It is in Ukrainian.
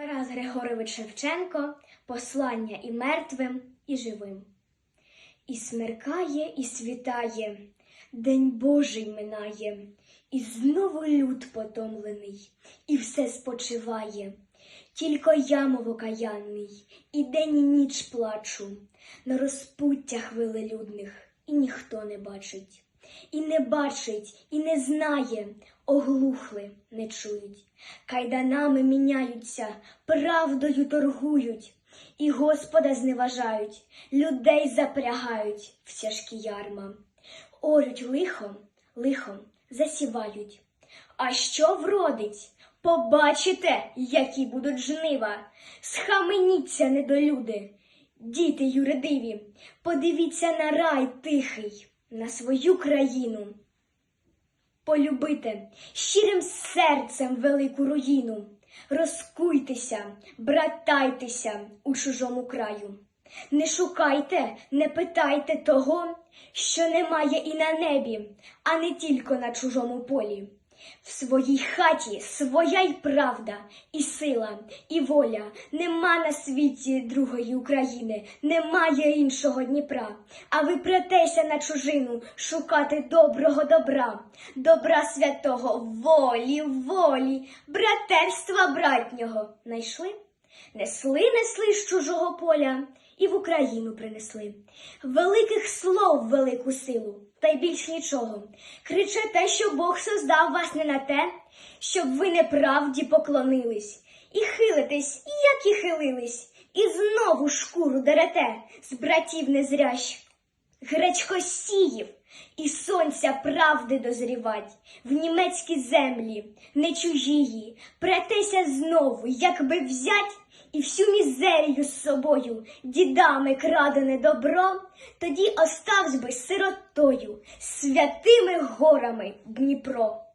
Тарас Григорович Шевченко Послання і мертвим, і живим. І смеркає, і світає, День Божий минає, і знову люд потомлений, і все спочиває. Тільки я, мов окаянний, і день і ніч плачу, на розпуттях велелюдних, і ніхто не бачить. І не бачить, і не знає, оглухли, не чують. Кайданами міняються, правдою торгують, і Господа зневажають, людей запрягають в тяжкі ярма. Орють лихом, лихом засівають. А що вродить? Побачите, які будуть жнива. Схаменіться, недолюди, діти юридиві, подивіться на рай тихий, на свою країну. Полюбите щирим серцем велику руїну, розкуйтеся, братайтеся у чужому краю. Не шукайте, не питайте того, що немає і на небі, а не тільки на чужому полі. В своїй хаті своя й правда, і сила, і воля. Нема на світі другої України, немає іншого Дніпра. А ви претеся на чужину шукати доброго добра, добра святого, волі, волі, братерства братнього. Найшли? Несли, несли з чужого поля і в Україну принесли. Великих слов велику силу, та й більш нічого. Кричете, що Бог создав вас не на те, щоб ви неправді поклонились, і хилитесь, як і хилились, і знову шкуру дерете з братів незрящ. Гречкосіїв і сонця правди дозрівать, в німецькі землі, не чужії, претеся знову, якби взять і всю мізерію з собою, дідами крадене добро, тоді оставсь би сиротою, святими горами Дніпро.